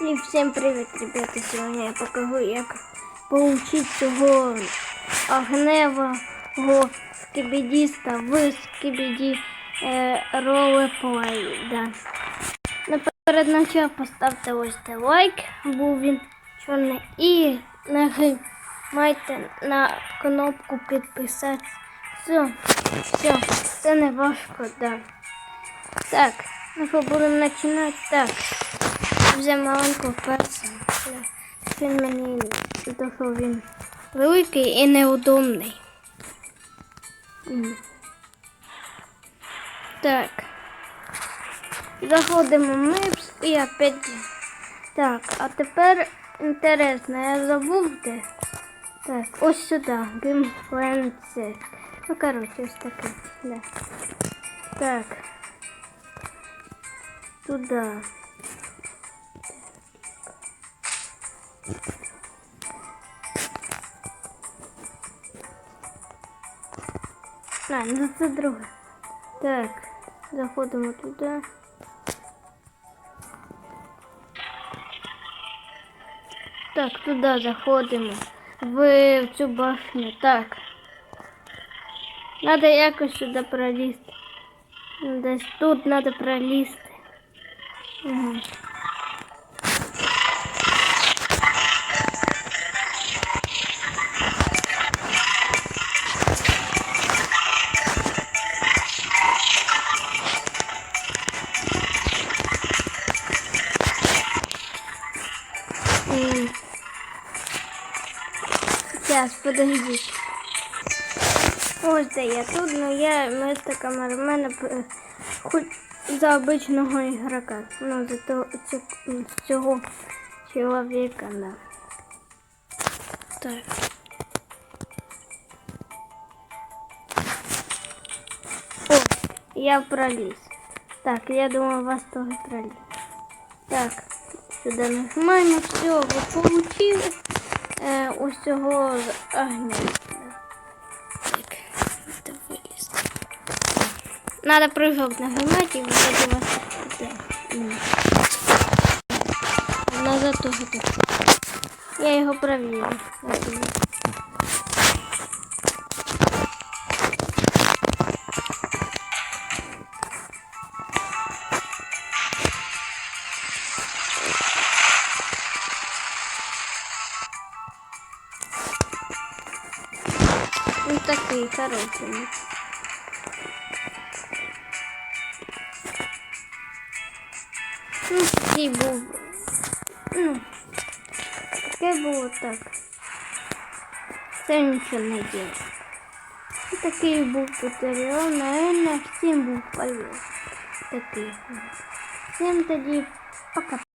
І всім привіт, ребята! Сьогодні я покажу, як получить цього огневого скибідіста в скибіді е, ролеплей. Да. Наперед начав поставте ось цей лайк, був він чорний, і нажимайте на кнопку підписатися. Все, все, це не важко, да. Так, ми будемо починати. Так. Взяв маленького перса. Він мені того він великий і неудобний. Так. Заходимо Мипс і опять. Так, а тепер інтересно, я забув де. Так, ось сюди. Геймфленце. Ну, коротше, ось таке. Так. Туда. А, ну це друге. Так, заходимо туди. Так, туди заходимо. В цю башню. Так. Надо якось сюди пролізти. Десь тут треба пролізти. Угу. Сейчас, подожди. Ось де я тут, ну я вместо камерамена п- хоч за обичного ігрока. Ну, за того, цього чоловіка, да. Так. О, я проліз. Так, я думаю, вас тоже проліз. Так, сюди нажимаємо, все, ви получили е, усього з огня. Так, це виліз. Надо прыжок нажимать і вроде вас. Назад тоже так. Я його провірю. Ось він. Він такий хороший. Ну, такий був. Ну, таке було так. Це нічого не діло. І такий був туторіал, наверное, всім був полезний. Такий. Всім тоді пока.